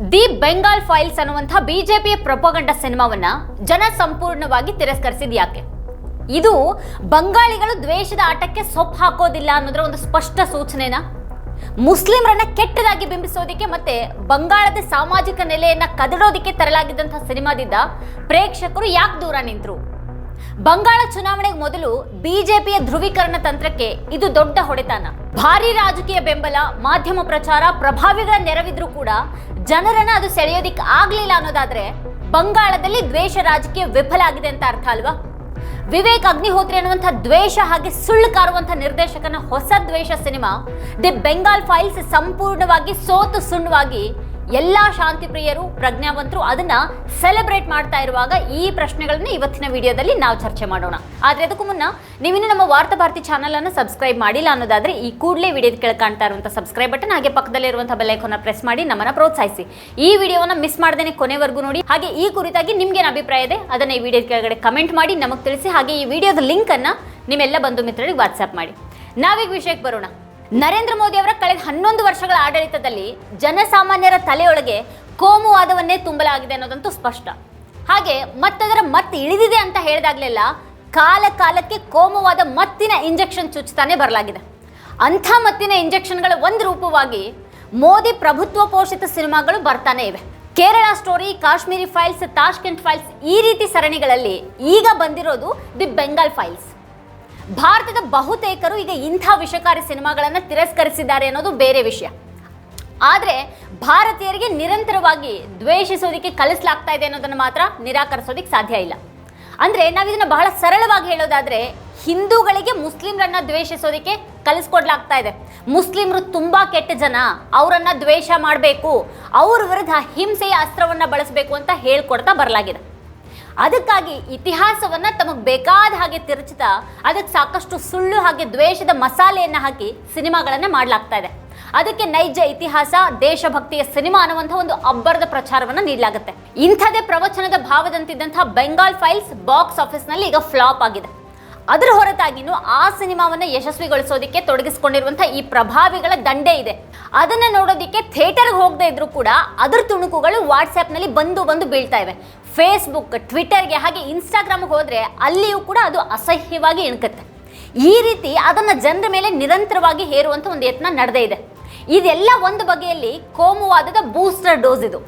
The Bengal files ಅನ್ನುವಂಥ ಬಿಜೆಪಿಯ ಪ್ರೊಪಗಂಡ ಸಿನಿಮಾವನ್ನ ಜನ ಸಂಪೂರ್ಣವಾಗಿ ತಿರಸ್ಕರಿಸಿದ ಯಾಕೆ? ಇದು ಬಂಗಾಳಿಗಳು ದ್ವೇಷದ ಆಟಕ್ಕೆ ಸೊಪ್ಪು ಹಾಕೋದಿಲ್ಲ ಅನ್ನೋದ್ರ ಒಂದು ಸ್ಪಷ್ಟ ಸೂಚನೆನ? ಮುಸ್ಲಿಮರನ್ನ ಕೆಟ್ಟದಾಗಿ ಬಿಂಬಿಸೋದಿಕ್ಕೆ ಮತ್ತೆ ಬಂಗಾಳದ ಸಾಮಾಜಿಕ ನೆಲೆಯನ್ನ ಕದಡೋದಿಕ್ಕೆ ತರಲಾಗಿದ್ದಂತಹ ಸಿನಿಮಾದಿಂದ ಪ್ರೇಕ್ಷಕರು ಯಾಕೆ ದೂರ ನಿಂತರು? ಬಂಗಾಳ ಚುನಾವಣೆಗೆ ಮೊದಲು ಬಿಜೆಪಿಯ ಧ್ರುವೀಕರಣ ತಂತ್ರಕ್ಕೆ ಇದು ದೊಡ್ಡ ಹೊಡೆತನ. ಭಾರಿ ರಾಜಕೀಯ ಬೆಂಬಲ, ಮಾಧ್ಯಮ ಪ್ರಚಾರ, ಪ್ರಭಾವಿಗಳ ನೆರವಿದ್ರೂ ಕೂಡ ಜನರನ್ನ ಅದು ಸೆಳೆಯೋದಿಕ್ ಆಗ್ಲಿಲ್ಲ ಅನ್ನೋದಾದ್ರೆ ಬಂಗಾಳದಲ್ಲಿ ದ್ವೇಷ ರಾಜಕೀಯ ವಿಫಲ ಆಗಿದೆ ಅಂತ ಅರ್ಥ ಅಲ್ವಾ? ವಿವೇಕ್ ಅಗ್ನಿಹೋತ್ರಿ ಅನ್ನುವಂಥ ದ್ವೇಷ ಹಾಗೆ ಸುಳ್ಳು ಕಾರುವಂಥ ನಿರ್ದೇಶಕನ ಹೊಸ ದ್ವೇಷ ಸಿನಿಮಾ, ದಿ ಬೆಂಗಾಲ್ ಫೈಲ್ಸ್ ಸಂಪೂರ್ಣವಾಗಿ ಸೋತು ಸುಣ್ಣವಾಗಿ ಎಲ್ಲಾ ಶಾಂತಿ ಪ್ರಿಯರು, ಪ್ರಜ್ಞಾವಂತರು ಅದನ್ನ ಸೆಲೆಬ್ರೇಟ್ ಮಾಡ್ತಾ ಇರುವಾಗ ಈ ಪ್ರಶ್ನೆಗಳನ್ನ ಇವತ್ತಿನ ವಿಡಿಯೋದಲ್ಲಿ ನಾವು ಚರ್ಚೆ ಮಾಡೋಣ. ಆದ್ರೆ ಅದಕ್ಕೂ ಮುನ್ನ ನೀವಿನ್ನು ನಮ್ಮ ವಾರ್ತಾ ಭಾರತಿ ಚಾನಲ್ ಅನ್ನು ಸಬ್ಸ್ಕ್ರೈಬ್ ಮಾಡಿಲ್ಲ ಅನ್ನೋದಾದ್ರೆ ಈ ಕೂಡಲೇ ವಿಡಿಯೋದ ಕೆಳಗೆ ಕಾಣ್ತಾ ಇರುವಂಥ ಸಬ್ಸ್ಕ್ರೈಬ್ ಬಟನ್ ಹಾಗೆ ಪಕ್ಕದಲ್ಲಿರುವಂಥ ಬೆಲ್ ಐಕಾನ್ ಪ್ರೆಸ್ ಮಾಡಿ ನಮ್ಮನ್ನ ಪ್ರೋತ್ಸಾಹಿಸಿ. ಈ ವಿಡಿಯೋವನ್ನ ಮಿಸ್ ಮಾಡದೇನೆ ಕೊನೆವರೆಗೂ ನೋಡಿ. ಹಾಗೆ ಈ ಕುರಿತಾಗಿ ನಿಮ್ಗೇನು ಅಭಿಪ್ರಾಯ ಇದೆ, ಅದನ್ನ ಈ ವಿಡಿಯೋದ ಕೆಳಗಡೆ ಕಮೆಂಟ್ ಮಾಡಿ, ನಮಗೆ ತಿಳಿಸಿ. ಹಾಗೆ ಈ ವಿಡಿಯೋದ ಲಿಂಕ್ ಅನ್ನ ನಿಮ್ಮೆಲ್ಲ ಬಂಧು ಮಿತ್ರರಿಗೆ ವಾಟ್ಸ್ಆ್ಯಪ್ ಮಾಡಿ. ನಾವೀಗ ವಿಷಯಕ್ಕೆ ಬರೋಣ. ನರೇಂದ್ರ ಮೋದಿ ಅವರ ಕಳೆದ ಹನ್ನೊಂದು ವರ್ಷಗಳ ಆಡಳಿತದಲ್ಲಿ ಜನಸಾಮಾನ್ಯರ ತಲೆಯೊಳಗೆ ಕೋಮುವಾದವನ್ನೇ ತುಂಬಲಾಗಿದೆ ಅನ್ನೋದಂತೂ ಸ್ಪಷ್ಟ. ಹಾಗೆ ಮತ್ತದರ ಮತ್ತೆ ಇಳಿದಿದೆ ಅಂತ ಹೇಳಿದಾಗಲೆಲ್ಲ ಕಾಲ ಕಾಲಕ್ಕೆ ಕೋಮುವಾದ ಮತ್ತಿನ ಇಂಜೆಕ್ಷನ್ ಚುಚ್ಚುತ್ತಾನೆ ಬರಲಾಗಿದೆ. ಅಂಥ ಮತ್ತಿನ ಇಂಜೆಕ್ಷನ್ಗಳ ಒಂದು ರೂಪವಾಗಿ ಮೋದಿ ಪ್ರಭುತ್ವ ಪೋಷಿತ ಸಿನಿಮಾಗಳು ಬರ್ತಾನೆ ಇವೆ. Kerala story, Kashmiri files, Tashkent files ಈ ರೀತಿ ಸರಣಿಗಳಲ್ಲಿ ಈಗ ಬಂದಿರೋದು ದಿ ಬೆಂಗಾಲ್ ಫೈಲ್ಸ್. ಭಾರತದ ಬಹುತೇಕರು ಈಗ ಇಂಥ ವಿಷಕಾರಿ ಸಿನಿಮಾಗಳನ್ನು ತಿರಸ್ಕರಿಸಿದ್ದಾರೆ ಅನ್ನೋದು ಬೇರೆ ವಿಷಯ. ಆದರೆ ಭಾರತೀಯರಿಗೆ ನಿರಂತರವಾಗಿ ದ್ವೇಷಿಸೋದಕ್ಕೆ ಕಲಿಸಲಾಗ್ತಾ ಇದೆ ಅನ್ನೋದನ್ನು ಮಾತ್ರ ನಿರಾಕರಿಸೋದಕ್ಕೆ ಸಾಧ್ಯ ಇಲ್ಲ. ಅಂದರೆ ನಾವು ಇದನ್ನು ಬಹಳ ಸರಳವಾಗಿ ಹೇಳೋದಾದ್ರೆ ಹಿಂದೂಗಳಿಗೆ ಮುಸ್ಲಿಮ್ರನ್ನ ದ್ವೇಷಿಸೋದಕ್ಕೆ ಕಲಿಸ್ಕೊಡ್ಲಾಗ್ತಾ ಇದೆ. ಮುಸ್ಲಿಮ್ರು ತುಂಬಾ ಕೆಟ್ಟ ಜನ, ಅವರನ್ನು ದ್ವೇಷ ಮಾಡಬೇಕು, ಅವ್ರ ವಿರುದ್ಧ ಹಿಂಸೆಯ ಅಸ್ತ್ರವನ್ನು ಬಳಸಬೇಕು ಅಂತ ಹೇಳ್ಕೊಡ್ತಾ ಬರಲಾಗಿದೆ. ಅದಕ್ಕಾಗಿ ಇತಿಹಾಸವನ್ನ ತಮಗೆ ಬೇಕಾದ ಹಾಗೆ ತಿರುಚುತ್ತಾ ಅದಕ್ಕೆ ಸಾಕಷ್ಟು ಸುಳ್ಳು ಹಾಗೆ ದ್ವೇಷದ ಮಸಾಲೆಯನ್ನ ಹಾಕಿ ಸಿನಿಮಾಗಳನ್ನ ಮಾಡಲಾಗ್ತಾ ಇದೆ. ಅದಕ್ಕೆ ನೈಜ ಇತಿಹಾಸ, ದೇಶಭಕ್ತಿಯ ಸಿನಿಮಾ ಅನ್ನುವಂಥ ಒಂದು ಅಬ್ಬರದ ಪ್ರಚಾರವನ್ನ ನೀಡಲಾಗುತ್ತೆ. ಇಂಥದೇ ಪ್ರವಚನದ ಭಾವದಂತಿದ್ದಂತಹ ಬೆಂಗಾಲ್ ಫೈಲ್ಸ್ ಬಾಕ್ಸ್ ಆಫೀಸ್ನಲ್ಲಿ ಈಗ ಫ್ಲಾಪ್ ಆಗಿದೆ. ಅದರ ಹೊರತಾಗಿನೂ ಆ ಸಿನಿಮಾವನ್ನ ಯಶಸ್ವಿಗೊಳಿಸೋದಕ್ಕೆ ತೊಡಗಿಸಿಕೊಂಡಿರುವಂತಹ ಈ ಪ್ರಭಾವಿಗಳ ದಂಡೆ ಇದೆ. ಅದನ್ನ ನೋಡೋದಕ್ಕೆ ಥಿಯೇಟರ್ಗೆ ಹೋಗದೇ ಇದ್ರೂ ಕೂಡ ಅದರ ತುಣುಕುಗಳು ವಾಟ್ಸ್ಆ್ಯಪ್ನಲ್ಲಿ ಬಂದು ಬಂದು ಬೀಳ್ತಾ ಇವೆ. ಫೇಸ್ಬುಕ್ ಟ್ವಿಟರ್ಗೆ ಹಾಗೆ ಇನ್ಸ್ಟಾಗ್ರಾಮ್ಗೆ ಹೋದರೆ ಅಲ್ಲಿಯೂ ಕೂಡ ಅದು ಅಸಹ್ಯವಾಗಿ ಇಣುಕತ್ತೆ ಈ ರೀತಿ ಅದನ್ನು ಜನರ ಮೇಲೆ ನಿರಂತರವಾಗಿ ಹೇರುವಂಥ ಒಂದು ಯತ್ನ ನಡೆದೇ ಇದೆ. ಇದೆಲ್ಲ ಒಂದು ಬಗೆಯಲ್ಲಿ ಕೋಮುವಾದದ ಬೂಸ್ಟರ್ ಡೋಸ್ ಇದು.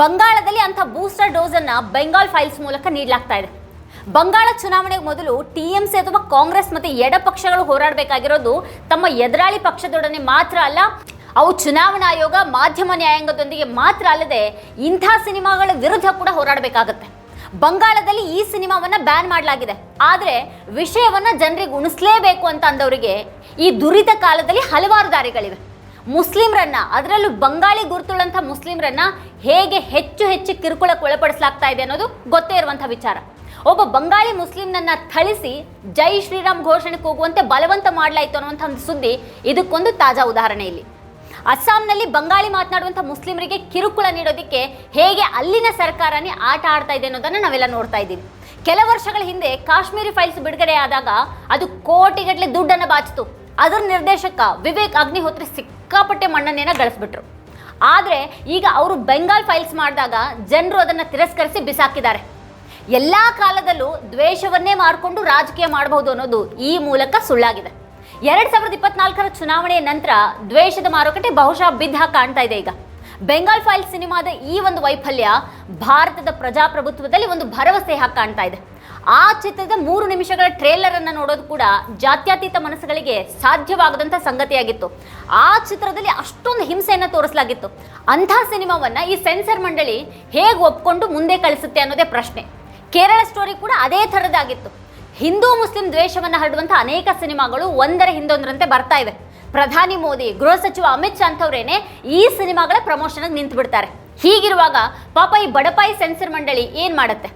ಬಂಗಾಳದಲ್ಲಿ ಅಂಥ ಬೂಸ್ಟರ್ ಡೋಸನ್ನು ಬೆಂಗಾಲ್ ಫೈಲ್ಸ್ ಮೂಲಕ ನೀಡಲಾಗ್ತಾ ಇದೆ. ಬಂಗಾಳ ಚುನಾವಣೆಗೆ ಮೊದಲು ಟಿ ಎಂ ಸಿ ಅಥವಾ ಕಾಂಗ್ರೆಸ್ ಮತ್ತು ಎಡ ಪಕ್ಷಗಳು ಹೋರಾಡಬೇಕಾಗಿರೋದು ತಮ್ಮ ಎದುರಾಳಿ ಪಕ್ಷದೊಡನೆ ಮಾತ್ರ ಅಲ್ಲ ಅವು ಚುನಾವಣಾ ಆಯೋಗ, ಮಾಧ್ಯಮ ನ್ಯಾಯಾಂಗದೊಂದಿಗೆ ಮಾತ್ರ ಅಲ್ಲದೆ ಇಂಥ ಸಿನಿಮಾಗಳ ವಿರುದ್ಧ ಕೂಡ ಹೋರಾಡಬೇಕಾಗತ್ತೆ. ಬಂಗಾಳದಲ್ಲಿ ಈ ಸಿನಿಮಾವನ್ನು ಬ್ಯಾನ್ ಮಾಡಲಾಗಿದೆ. ಆದರೆ ವಿಷಯವನ್ನು ಜನರಿಗೆ ಉಣಿಸ್ಲೇಬೇಕು ಅಂತ ಅಂದವರಿಗೆ ಈ ದುರಿತ ಕಾಲದಲ್ಲಿ ಹಲವಾರು ದಾರಿಗಳಿವೆ. ಮುಸ್ಲಿಮ್ರನ್ನ, ಅದರಲ್ಲೂ ಬಂಗಾಳಿ ಗುರುತುಳ್ಳಂಥ ಮುಸ್ಲಿಮ್ರನ್ನ ಹೇಗೆ ಹೆಚ್ಚು ಹೆಚ್ಚು ಕಿರುಕುಳಕ್ಕೆ ಒಳಪಡಿಸಲಾಗ್ತಾ ಇದೆ ಅನ್ನೋದು ಗೊತ್ತೇ ಇರುವಂಥ ವಿಚಾರ. ಒಬ್ಬ ಬಂಗಾಳಿ ಮುಸ್ಲಿಂನನ್ನ ಥಳಿಸಿ ಜೈ ಶ್ರೀರಾಮ್ ಘೋಷಣೆ ಕೂಗುವಂತೆ ಬಲವಂತ ಮಾಡಲಾಯಿತು ಅನ್ನುವಂಥ ಒಂದು ಸುದ್ದಿ ಇದಕ್ಕೊಂದು ತಾಜಾ ಉದಾಹರಣೆ ಇಲ್ಲಿ. ಅಸ್ಸಾಂನಲ್ಲಿ ಬಂಗಾಳಿ ಮಾತನಾಡುವಂಥ ಮುಸ್ಲಿಮರಿಗೆ ಕಿರುಕುಳ ನೀಡೋದಕ್ಕೆ ಹೇಗೆ ಅಲ್ಲಿನ ಸರ್ಕಾರನೇ ಆಟ ಆಡ್ತಾ ಇದೆ ಅನ್ನೋದನ್ನು ನಾವೆಲ್ಲ ನೋಡ್ತಾ ಇದ್ದೀವಿ. ಕೆಲ ವರ್ಷಗಳ ಹಿಂದೆ ಕಾಶ್ಮೀರಿ ಫೈಲ್ಸ್ ಬಿಡುಗಡೆ ಆದಾಗ ಅದು ಕೋಟಿಗಟ್ಟಲೆ ದುಡ್ಡನ್ನು ಬಾಚಿತು. ಅದರ ನಿರ್ದೇಶಕ ವಿವೇಕ್ ಅಗ್ನಿಹೋತ್ರಿ ಸಿಕ್ಕಾಪಟ್ಟೆ ಮಣ್ಣನ್ನೇನ ಗಳಿಸ್ಬಿಟ್ರು. ಆದರೆ ಈಗ ಅವರು ಬೆಂಗಾಲ್ ಫೈಲ್ಸ್ ಮಾಡಿದಾಗ ಜನರು ಅದನ್ನು ತಿರಸ್ಕರಿಸಿ ಬಿಸಾಕಿದ್ದಾರೆ. ಎಲ್ಲ ಕಾಲದಲ್ಲೂ ದ್ವೇಷವನ್ನೇ ಮಾಡಿಕೊಂಡು ರಾಜಕೀಯ ಮಾಡಬಹುದು ಅನ್ನೋದು ಈ ಮೂಲಕ ಸುಳ್ಳಾಗಿದೆ. ಎರಡ್ ಸಾವಿರದ ಇಪ್ಪತ್ನಾಲ್ಕರ ಚುನಾವಣೆಯ ನಂತರ ದ್ವೇಷದ ಮಾರುಕಟ್ಟೆ ಬಹುಶಃ ಬಿದ್ದ ಕಾಣ್ತಾ ಇದೆ ಈಗ. ಬೆಂಗಾಲ್ ಫೈಲ್ ಸಿನಿಮಾದ ಈ ಒಂದು ವೈಫಲ್ಯ ಭಾರತದ ಪ್ರಜಾಪ್ರಭುತ್ವದಲ್ಲಿ ಒಂದು ಭರವಸೆ ಹಾಕಿ ಕಾಣ್ತಾ ಇದೆ. ಆ ಚಿತ್ರದ ಮೂರು ನಿಮಿಷಗಳ ಟ್ರೇಲರ್ ಅನ್ನು ನೋಡೋದು ಕೂಡ ಜಾತ್ಯತೀತ ಮನಸ್ಸುಗಳಿಗೆ ಸಾಧ್ಯವಾಗದಂತ ಸಂಗತಿಯಾಗಿತ್ತು. ಆ ಚಿತ್ರದಲ್ಲಿ ಅಷ್ಟೊಂದು ಹಿಂಸೆಯನ್ನು ತೋರಿಸಲಾಗಿತ್ತು. ಅಂಥ ಸಿನಿಮಾವನ್ನ ಈ ಸೆನ್ಸರ್ ಮಂಡಳಿ ಹೇಗೆ ಒಪ್ಕೊಂಡು ಮುಂದೆ ಕಳಿಸುತ್ತೆ ಅನ್ನೋದೇ ಪ್ರಶ್ನೆ. ಕೇರಳ ಸ್ಟೋರಿ ಕೂಡ ಅದೇ ಥರದ್ದಾಗಿತ್ತು. ಹಿಂದೂ ಮುಸ್ಲಿಂ ದ್ವೇಷವನ್ನು ಹರಡುವಂಥ ಅನೇಕ ಸಿನಿಮಾಗಳು ಒಂದರ ಹಿಂದೊಂದರಂತೆ ಬರ್ತಾ ಇವೆ. ಪ್ರಧಾನಿ ಮೋದಿ, ಗೃಹ ಸಚಿವ ಅಮಿತ್ ಶಾ ಅಂತವ್ರೇನೆ ಈ ಸಿನಿಮಾಗಳ ಪ್ರಮೋಷನ್ಗೆ ನಿಂತು ಬಿಡ್ತಾರೆ ಹೀಗಿರುವಾಗ ಪಾಪ ಈ ಬಡಪಾಯಿ ಸೆನ್ಸರ್ ಮಂಡಳಿ ಏನು ಮಾಡುತ್ತೆ?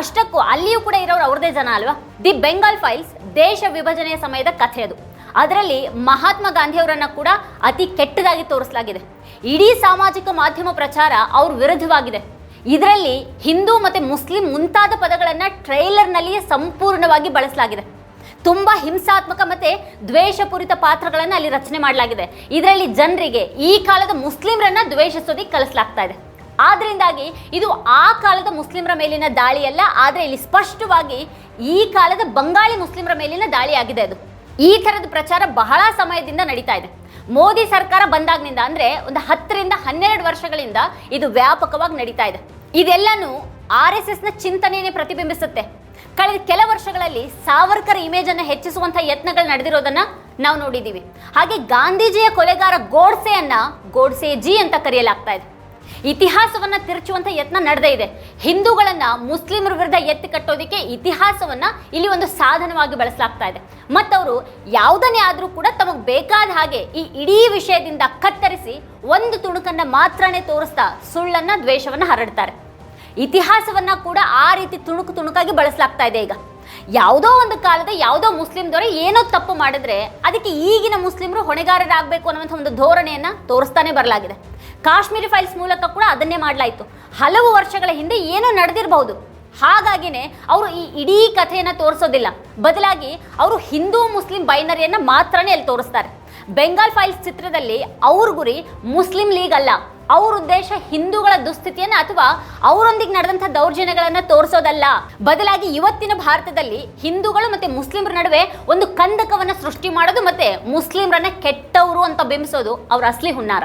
ಅಷ್ಟಕ್ಕೂ ಅಲ್ಲಿಯೂ ಕೂಡ ಇರೋರು ಅವ್ರದೇ ಜನ ಅಲ್ವಾ? ದಿ ಬೆಂಗಾಲ್ ಫೈಲ್ಸ್, ದೇಶ ವಿಭಜನೆಯ ಸಮಯದ ಕಥೆ ಅದು. ಅದರಲ್ಲಿ ಮಹಾತ್ಮ ಗಾಂಧಿಯವರನ್ನ ಕೂಡ ಅತಿ ಕೆಟ್ಟದಾಗಿ ತೋರಿಸಲಾಗಿದೆ. ಇಡೀ ಸಾಮಾಜಿಕ ಮಾಧ್ಯಮ ಪ್ರಚಾರ ಅವ್ರ ವಿರುದ್ಧವಾಗಿದೆ. ಇದರಲ್ಲಿ ಹಿಂದೂ ಮತ್ತು ಮುಸ್ಲಿಂ ಮುಂತಾದ ಪದಗಳನ್ನು ಟ್ರೈಲರ್ನಲ್ಲಿಯೇ ಸಂಪೂರ್ಣವಾಗಿ ಬಳಸಲಾಗಿದೆ. ತುಂಬ ಹಿಂಸಾತ್ಮಕ ಮತ್ತು ದ್ವೇಷಪೂರಿತ ಪಾತ್ರಗಳನ್ನು ಅಲ್ಲಿ ರಚನೆ ಮಾಡಲಾಗಿದೆ. ಇದರಲ್ಲಿ ಜನರಿಗೆ ಈ ಕಾಲದ ಮುಸ್ಲಿಮರನ್ನು ದ್ವೇಷಿಸೋದಕ್ಕೆ ಕಲಿಸಲಾಗ್ತಾ ಇದೆ. ಆದ್ರಿಂದಾಗಿ ಇದು ಆ ಕಾಲದ ಮುಸ್ಲಿಮರ ಮೇಲಿನ ದಾಳಿಯಲ್ಲ, ಆದರೆ ಇಲ್ಲಿ ಸ್ಪಷ್ಟವಾಗಿ ಈ ಕಾಲದ ಬಂಗಾಳಿ ಮುಸ್ಲಿಮರ ಮೇಲಿನ ದಾಳಿಯಾಗಿದೆ ಅದು. ಈ ಥರದ ಪ್ರಚಾರ ಬಹಳ ಸಮಯದಿಂದ ನಡೀತಾ ಇದೆ. ಮೋದಿ ಸರ್ಕಾರ ಬಂದಾಗ್ನಿಂದ ಅಂದ್ರೆ ಒಂದು ಹತ್ತರಿಂದ ಹನ್ನೆರಡು ವರ್ಷಗಳಿಂದ ಇದು ವ್ಯಾಪಕವಾಗಿ ನಡೀತಾ ಇದೆ. ಇದೆಲ್ಲನೂ ಆರ್ ಎಸ್ ಎಸ್ನ ಚಿಂತನೆಯೇ ಪ್ರತಿಬಿಂಬಿಸುತ್ತೆ. ಕಳೆದ ಕೆಲ ವರ್ಷಗಳಲ್ಲಿ ಸಾವರ್ಕರ್ ಇಮೇಜ್ ಅನ್ನು ಹೆಚ್ಚಿಸುವಂತಹ ಯತ್ನಗಳು ನಡೆದಿರೋದನ್ನ ನಾವು ನೋಡಿದ್ದೀವಿ. ಹಾಗೆ ಗಾಂಧೀಜಿಯ ಕೊಲೆಗಾರ ಗೋಡ್ಸೆಯನ್ನ ಗೋಡ್ಸೆ ಜಿ ಅಂತ ಕರೆಯಲಾಗ್ತಾ ಇದೆ. ಇತಿಹಾಸವನ್ನ ತಿರುಚುವಂತ ಯತ್ನ ನಡೆದೇ ಇದೆ. ಹಿಂದೂಗಳನ್ನ ಮುಸ್ಲಿಮರ ವಿರುದ್ಧ ಎತ್ತಿ ಕಟ್ಟೋದಕ್ಕೆ ಇತಿಹಾಸವನ್ನ ಇಲ್ಲಿ ಒಂದು ಸಾಧನವಾಗಿ ಬಳಸಲಾಗ್ತಾ ಇದೆ. ಮತ್ತವರು ಯಾವುದನ್ನೇ ಆದರೂ ಕೂಡ ತಮಗೆ ಬೇಕಾದ ಹಾಗೆ ಈ ಇಡೀ ವಿಷಯದಿಂದ ಕತ್ತರಿಸಿ ಒಂದು ತುಣುಕನ್ನ ಮಾತ್ರನೇ ತೋರಿಸ್ತಾ ಸುಳ್ಳನ್ನ ದ್ವೇಷವನ್ನ ಹರಡ್ತಾರೆ. ಇತಿಹಾಸವನ್ನ ಕೂಡ ಆ ರೀತಿ ತುಣುಕು ತುಣುಕಾಗಿ ಬಳಸಲಾಗ್ತಾ ಇದೆ ಈಗ. ಯಾವುದೋ ಒಂದು ಕಾಲದ ಯಾವುದೋ ಮುಸ್ಲಿಂ ದೊರೆ ಏನೋ ತಪ್ಪು ಮಾಡಿದ್ರೆ ಅದಕ್ಕೆ ಈಗಿನ ಮುಸ್ಲಿಮರು ಹೊಣೆಗಾರರಾಗಬೇಕು ಅನ್ನುವಂಥ ಒಂದು ಧೋರಣೆಯನ್ನು ತೋರಿಸ್ತಾನೆ ಬರಲಾಗಿದೆ. ಕಾಶ್ಮೀರಿ ಫೈಲ್ಸ್ ಮೂಲಕ ಕೂಡ ಅದನ್ನೇ ಮಾಡಲಾಯಿತು. ಹಲವು ವರ್ಷಗಳ ಹಿಂದೆ ಏನೋ ನಡೆದಿರಬಹುದು ಹಾಗಾಗಿನೇ ಅವರು ಈ ಇಡೀ ಕಥೆಯನ್ನು ತೋರಿಸೋದಿಲ್ಲ. ಬದಲಾಗಿ ಅವರು ಹಿಂದೂ ಮುಸ್ಲಿಂ ಬೈನರಿಯನ್ನು ಮಾತ್ರನೇ ಅಲ್ಲಿ ತೋರಿಸ್ತಾರೆ. ಬೆಂಗಾಲ್ ಫೈಲ್ಸ್ ಚಿತ್ರದಲ್ಲಿ ಅವ್ರ ಗುರಿ ಮುಸ್ಲಿಂ ಲೀಗ್ ಅಲ್ಲ. ಅವ್ರ ಉದ್ದೇಶ ಹಿಂದೂಗಳ ದುಸ್ಥಿತಿಯನ್ನ ಅಥವಾ ಅವರೊಂದಿಗೆ ನಡೆದಂಥ ದೌರ್ಜನ್ಯಗಳನ್ನ ತೋರಿಸೋದಲ್ಲ. ಬದಲಾಗಿ ಇವತ್ತಿನ ಭಾರತದಲ್ಲಿ ಹಿಂದೂಗಳು ಮತ್ತೆ ಮುಸ್ಲಿಮರ ನಡುವೆ ಒಂದು ಕಂದಕವನ್ನ ಸೃಷ್ಟಿ ಮಾಡೋದು ಮತ್ತೆ ಮುಸ್ಲಿಮರನ್ನ ಕೆಟ್ಟವರು ಅಂತ ಬಿಂಬಿಸೋದು ಅವ್ರ ಅಸ್ಲಿ ಹುನ್ನಾರ.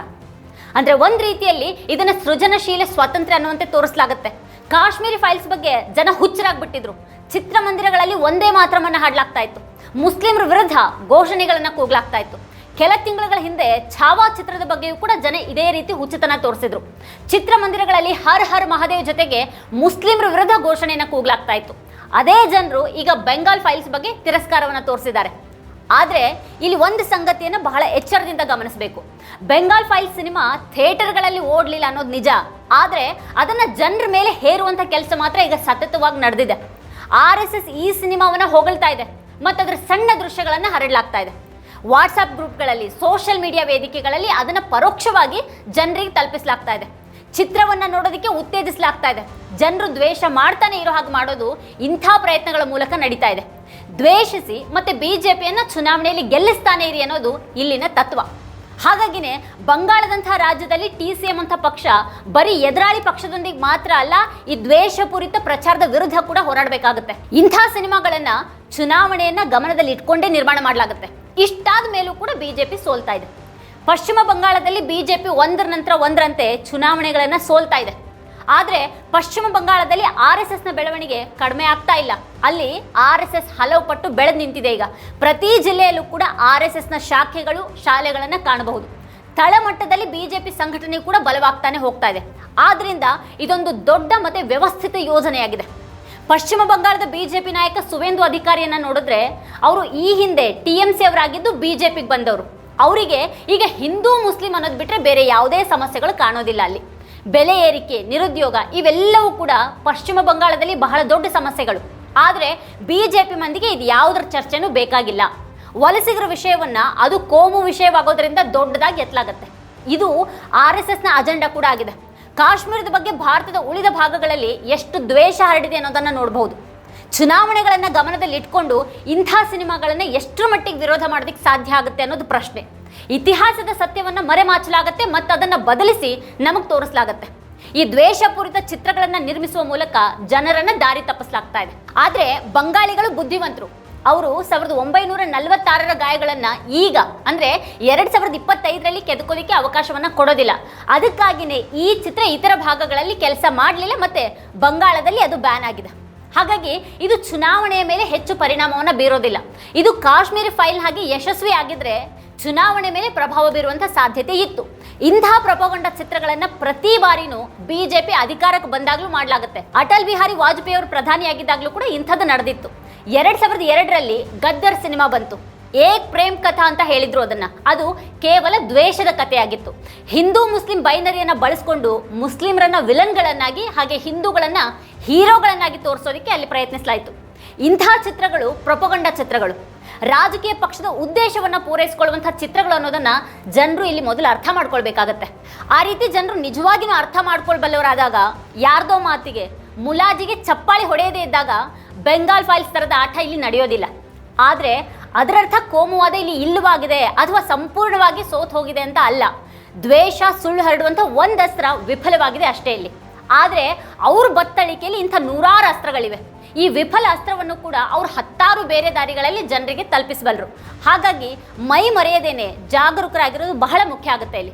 ಅಂದ್ರೆ ಒಂದ್ ರೀತಿಯಲ್ಲಿ ಇದನ್ನ ಸೃಜನಶೀಲ ಸ್ವಾತಂತ್ರ್ಯ ಅನ್ನುವಂತೆ ತೋರಿಸಲಾಗುತ್ತೆ. ಕಾಶ್ಮೀರಿ ಫೈಲ್ಸ್ ಬಗ್ಗೆ ಜನ ಹುಚ್ಚರಾಗ್ಬಿಟ್ಟಿದ್ರು. ಚಿತ್ರಮಂದಿರಗಳಲ್ಲಿ ಒಂದೇ ಮಾತ್ರವನ್ನ ಹಾಡ್ಲಾಗ್ತಾ ಇತ್ತು. ಮುಸ್ಲಿಮರ ವಿರುದ್ಧ ಘೋಷಣೆಗಳನ್ನ ಕೂಗ್ಲಾಗ್ತಾ ಇತ್ತು. ಕೆಲ ತಿಂಗಳ ಹಿಂದೆ ಛಾವಾ ಚಿತ್ರದ ಬಗ್ಗೆಯೂ ಕೂಡ ಜನ ಇದೇ ರೀತಿ ಹುಚ್ಚುತನ ತೋರಿಸಿದ್ರು. ಚಿತ್ರಮಂದಿರಗಳಲ್ಲಿ ಹರ್ ಹರ್ ಮಹಾದೇವ್ ಜೊತೆಗೆ ಮುಸ್ಲಿಮರ ವಿರುದ್ಧ ಘೋಷಣೆಯನ್ನು ಕೂಗ್ಲಾಗ್ತಾ ಇತ್ತು. ಅದೇ ಜನರು ಈಗ ಬೆಂಗಾಲ್ ಫೈಲ್ಸ್ ಬಗ್ಗೆ ತಿರಸ್ಕಾರವನ್ನು ತೋರಿಸಿದ್ದಾರೆ. ಆದರೆ ಇಲ್ಲಿ ಒಂದು ಸಂಗತಿಯನ್ನು ಬಹಳ ಎಚ್ಚರದಿಂದ ಗಮನಿಸಬೇಕು. ಬೆಂಗಾಲ್ ಫೈಲ್ ಸಿನಿಮಾ ಥಿಯೇಟರ್ಗಳಲ್ಲಿ ಓಡಲಿಲ್ಲ ಅನ್ನೋದು ನಿಜ. ಆದರೆ ಅದನ್ನು ಜನರ ಮೇಲೆ ಹೇರುವಂಥ ಕೆಲಸ ಮಾತ್ರ ಈಗ ಸತತವಾಗಿ ನಡೆದಿದೆ. ಆರ್ ಎಸ್ ಎಸ್ ಈ ಸಿನಿಮಾವನ್ನು ಹೊಗಳ್ತಾ ಇದೆ. ಮತ್ತು ಅದರ ಸಣ್ಣ ದೃಶ್ಯಗಳನ್ನು ಹರಡಲಾಗ್ತಾ ಇದೆ. ವಾಟ್ಸಪ್ ಗ್ರೂಪ್ಗಳಲ್ಲಿ, ಸೋಷಿಯಲ್ ಮೀಡಿಯಾ ವೇದಿಕೆಗಳಲ್ಲಿ ಅದನ್ನು ಪರೋಕ್ಷವಾಗಿ ಜನರಿಗೆ ತಲುಪಿಸಲಾಗ್ತಾ ಇದೆ. ಚಿತ್ರವನ್ನ ನೋಡೋದಕ್ಕೆ ಉತ್ತೇಜಿಸಲಾಗ್ತಾ ಇದೆ. ಜನರು ದ್ವೇಷ ಮಾಡ್ತಾನೆ ಇರೋ ಹಾಗೆ ಮಾಡೋದು ಇಂಥ ಪ್ರಯತ್ನಗಳ ಮೂಲಕ ನಡೀತಾ ಇದೆ. ದ್ವೇಷಿಸಿ ಮತ್ತೆ ಪಿಯನ್ನು ಚುನಾವಣೆಯಲ್ಲಿ ಗೆಲ್ಲಿಸ್ತಾನೆ ಇರಿ ಅನ್ನೋದು ಇಲ್ಲಿನ ತತ್ವ. ಹಾಗಾಗಿನೇ ಬಂಗಾಳದಂತಹ ರಾಜ್ಯದಲ್ಲಿ ಟಿ ಸಿ ಎಂ ಅಂತ ಪಕ್ಷ ಬರೀ ಎದುರಾಳಿ ಪಕ್ಷದೊಂದಿಗೆ ಮಾತ್ರ ಅಲ್ಲ, ಈ ದ್ವೇಷಪೂರಿತ ಪ್ರಚಾರದ ವಿರುದ್ಧ ಕೂಡ ಹೋರಾಡಬೇಕಾಗುತ್ತೆ. ಇಂಥ ಸಿನಿಮಾಗಳನ್ನು ಚುನಾವಣೆಯನ್ನು ಗಮನದಲ್ಲಿ ಇಟ್ಕೊಂಡೇ ನಿರ್ಮಾಣ ಮಾಡಲಾಗುತ್ತೆ. ಇಷ್ಟಾದ ಮೇಲೂ ಕೂಡ ಬಿಜೆಪಿ ಸೋಲ್ತಾ ಇದೆ. ಪಶ್ಚಿಮ ಬಂಗಾಳದಲ್ಲಿ ಬಿಜೆಪಿ ಒಂದರ ನಂತರ ಒಂದರಂತೆ ಚುನಾವಣೆಗಳನ್ನು ಸೋಲ್ತಾ ಇದೆ. ಆದರೆ ಪಶ್ಚಿಮ ಬಂಗಾಳದಲ್ಲಿ ಆರ್ ಎಸ್ ಎಸ್ನ ಬೆಳವಣಿಗೆ ಕಡಿಮೆ ಆಗ್ತಾ ಇಲ್ಲ. ಅಲ್ಲಿ ಆರ್ ಎಸ್ ಎಸ್ ಹಲವು ಪಟ್ಟು ಬೆಳೆದು ನಿಂತಿದೆ ಈಗ. ಪ್ರತಿ ಜಿಲ್ಲೆಯಲ್ಲೂ ಕೂಡ ಆರ್ ಎಸ್ ಎಸ್ನ ಶಾಖೆಗಳು ಶಾಲೆಗಳನ್ನು ಕಾಣಬಹುದು. ತಳಮಟ್ಟದಲ್ಲಿ ಬಿಜೆಪಿ ಸಂಘಟನೆ ಕೂಡ ಬಲವಾಗ್ತಾನೆ ಹೋಗ್ತಾ ಇದೆ. ಆದ್ದರಿಂದ ಇದೊಂದು ದೊಡ್ಡ ಮತ್ತೆ ವ್ಯವಸ್ಥಿತ ಯೋಜನೆಯಾಗಿದೆ. ಪಶ್ಚಿಮ ಬಂಗಾಳದ ಬಿಜೆಪಿ ನಾಯಕ ಸುವೇಂದು ಅಧಿಕಾರಿಯನ್ನ ನೋಡಿದ್ರೆ ಅವರು ಈ ಹಿಂದೆ ಟಿ ಎಂ ಸಿ ಅವರಾಗಿದ್ದು ಬಿಜೆಪಿಗೆ ಬಂದವರು. ಅವರಿಗೆ ಈಗ ಹಿಂದೂ ಮುಸ್ಲಿಂ ಅನ್ನೋದು ಬಿಟ್ಟರೆ ಬೇರೆ ಯಾವುದೇ ಸಮಸ್ಯೆಗಳು ಕಾಣೋದಿಲ್ಲ ಅಲ್ಲಿ. ಬೆಲೆ ಏರಿಕೆ, ನಿರುದ್ಯೋಗ ಇವೆಲ್ಲವೂ ಕೂಡ ಪಶ್ಚಿಮ ಬಂಗಾಳದಲ್ಲಿ ಬಹಳ ದೊಡ್ಡ ಸಮಸ್ಯೆಗಳು. ಆದರೆ ಬಿಜೆಪಿ ಮಂದಿಗೆ ಇದು ಯಾವುದರ ಚರ್ಚೆನೂ ಬೇಕಾಗಿಲ್ಲ. ವಲಸಿಗರ ವಿಷಯವನ್ನು ಅದು ಕೋಮು ವಿಷಯವಾಗೋದ್ರಿಂದ ದೊಡ್ಡದಾಗಿ ಎತ್ತಲಾಗತ್ತೆ ಇದು ಆರ್ ಎಸ್ ಎಸ್ನ ಅಜೆಂಡಾ ಕೂಡ ಆಗಿದೆ. ಕಾಶ್ಮೀರದ ಬಗ್ಗೆ ಭಾರತದ ಉಳಿದ ಭಾಗಗಳಲ್ಲಿ ಎಷ್ಟು ದ್ವೇಷ ಹರಡಿದೆ ಅನ್ನೋದನ್ನು ನೋಡಬಹುದು. ಚುನಾವಣೆಗಳನ್ನು ಗಮನದಲ್ಲಿ ಇಟ್ಕೊಂಡು ಇಂಥ ಸಿನಿಮಾಗಳನ್ನು ಎಷ್ಟರ ಮಟ್ಟಿಗೆ ವಿರೋಧ ಮಾಡೋದಕ್ಕೆ ಸಾಧ್ಯ ಆಗುತ್ತೆ ಅನ್ನೋದು ಪ್ರಶ್ನೆ. ಇತಿಹಾಸದ ಸತ್ಯವನ್ನು ಮರೆಮಾಚಲಾಗತ್ತೆ ಮತ್ತು ಅದನ್ನು ಬದಲಿಸಿ ನಮಗೆ ತೋರಿಸಲಾಗತ್ತೆ. ಈ ದ್ವೇಷಪೂರಿತ ಚಿತ್ರಗಳನ್ನು ನಿರ್ಮಿಸುವ ಮೂಲಕ ಜನರನ್ನು ದಾರಿ ತಪ್ಪಿಸಲಾಗ್ತಾ ಇದೆ. ಆದರೆ ಬಂಗಾಳಿಗಳು ಬುದ್ಧಿವಂತರು. ಅವರು ಸಾವಿರದ ಒಂಬೈನೂರ ನಲವತ್ತಾರರ ಗಾಯಗಳನ್ನ ಈಗ, ಅಂದ್ರೆ ಎರಡ್ ಸಾವಿರದ ಇಪ್ಪತ್ತೈದರಲ್ಲಿ ಕೆದಕೋಲಿಕ್ಕೆ ಅವಕಾಶವನ್ನ ಕೊಡೋದಿಲ್ಲ. ಅದಕ್ಕಾಗಿನೇ ಈ ಚಿತ್ರ ಇತರ ಭಾಗಗಳಲ್ಲಿ ಕೆಲಸ ಮಾಡಲಿಲ್ಲ ಮತ್ತೆ ಬಂಗಾಳದಲ್ಲಿ ಅದು ಬ್ಯಾನ್ ಆಗಿದೆ. ಹಾಗಾಗಿ ಇದು ಚುನಾವಣೆಯ ಮೇಲೆ ಹೆಚ್ಚು ಪರಿಣಾಮವನ್ನು ಬೀರೋದಿಲ್ಲ. ಇದು ಕಾಶ್ಮೀರಿ ಫೈಲ್ ಹಾಗೆ ಯಶಸ್ವಿ ಆಗಿದ್ರೆ ಚುನಾವಣೆ ಮೇಲೆ ಪ್ರಭಾವ ಬೀರುವಂತ ಸಾಧ್ಯತೆ ಇತ್ತು. ಇಂತಹ ಪ್ರಪೋಗಂಡ ಚಿತ್ರಗಳನ್ನ ಪ್ರತಿ ಬಾರಿನೂ ಬಿಜೆಪಿ ಅಧಿಕಾರಕ್ಕೆ ಬಂದಾಗಲೂ ಮಾಡಲಾಗುತ್ತೆ. ಅಟಲ್ ಬಿಹಾರಿ ವಾಜಪೇಯಿ ಅವರು ಪ್ರಧಾನಿಯಾಗಿದ್ದಾಗಲೂ ಕೂಡ ಇಂಥದ್ದು ನಡೆದಿತ್ತು. ಎರಡ್ ಸಾವಿರದ ಎರಡರಲ್ಲಿ ಗದ್ದರ್ ಸಿನಿಮಾ ಬಂತು. ಏಕ್ ಪ್ರೇಮ್ ಕಥಾ ಅಂತ ಹೇಳಿದ್ರು ಅದನ್ನ. ಅದು ಕೇವಲ ದ್ವೇಷದ ಕಥೆಯಾಗಿತ್ತು. ಹಿಂದೂ ಮುಸ್ಲಿಂ ಬೈನರಿಯನ್ನ ಬಳಸ್ಕೊಂಡು ಮುಸ್ಲಿಮರನ್ನ ವಿಲನ್ಗಳನ್ನಾಗಿ ಹಾಗೆ ಹಿಂದೂಗಳನ್ನ ಹೀರೋಗಳನ್ನಾಗಿ ತೋರಿಸೋದಕ್ಕೆ ಅಲ್ಲಿ ಪ್ರಯತ್ನಿಸಲಾಯಿತು. ಇಂತಹ ಚಿತ್ರಗಳು ಪ್ರಪಗಂಡ ಚಿತ್ರಗಳು. ರಾಜಕೀಯ ಪಕ್ಷದ ಉದ್ದೇಶವನ್ನ ಪೂರೈಸಿಕೊಳ್ಳುವಂತಹ ಚಿತ್ರಗಳು ಅನ್ನೋದನ್ನ ಜನರು ಇಲ್ಲಿ ಮೊದಲು ಅರ್ಥ ಮಾಡ್ಕೊಳ್ಬೇಕಾಗತ್ತೆ. ಆ ರೀತಿ ಜನರು ನಿಜವಾಗಿಯೂ ಅರ್ಥ ಮಾಡ್ಕೊಳ್ಬಲ್ಲವರಾದಾಗ ಯಾರ್ದೋ ಮಾತಿಗೆ ಮುಲಾಜಿಗೆ ಚಪ್ಪಾಳಿ ಹೊಡೆಯದೇ ಇದ್ದಾಗ ಬೆಂಗಾಲ್ ಫೈಲ್ಸ್ ತರದ ಆಟ ಇಲ್ಲಿ ನಡೆಯೋದಿಲ್ಲ. ಆದರೆ ಅದರರ್ಥ ಕೋಮುವಾದ ಇಲ್ಲಿ ಇಲ್ಲವಾಗಿದೆ ಅಥವಾ ಸಂಪೂರ್ಣವಾಗಿ ಸೋತ್ ಹೋಗಿದೆ ಅಂತ ಅಲ್ಲ. ದ್ವೇಷ, ಸುಳ್ಳು ಹರಡುವಂಥ ಒಂದು ಅಸ್ತ್ರ ವಿಫಲವಾಗಿದೆ ಅಷ್ಟೇ ಇಲ್ಲಿ. ಆದರೆ ಅವ್ರ ಬತ್ತಳಿಕೆಯಲ್ಲಿ ಇಂಥ ನೂರಾರು ಅಸ್ತ್ರಗಳಿವೆ. ಈ ವಿಫಲ ಅಸ್ತ್ರವನ್ನು ಕೂಡ ಅವ್ರು ಹತ್ತಾರು ಬೇರೆ ದಾರಿಗಳಲ್ಲಿ ಜನರಿಗೆ ತಲುಪಿಸಬಲ್ಲರು. ಹಾಗಾಗಿ ಮೈ ಮರೆಯದೇನೆ ಜಾಗರೂಕರಾಗಿರೋದು ಬಹಳ ಮುಖ್ಯ ಆಗುತ್ತೆ ಇಲ್ಲಿ.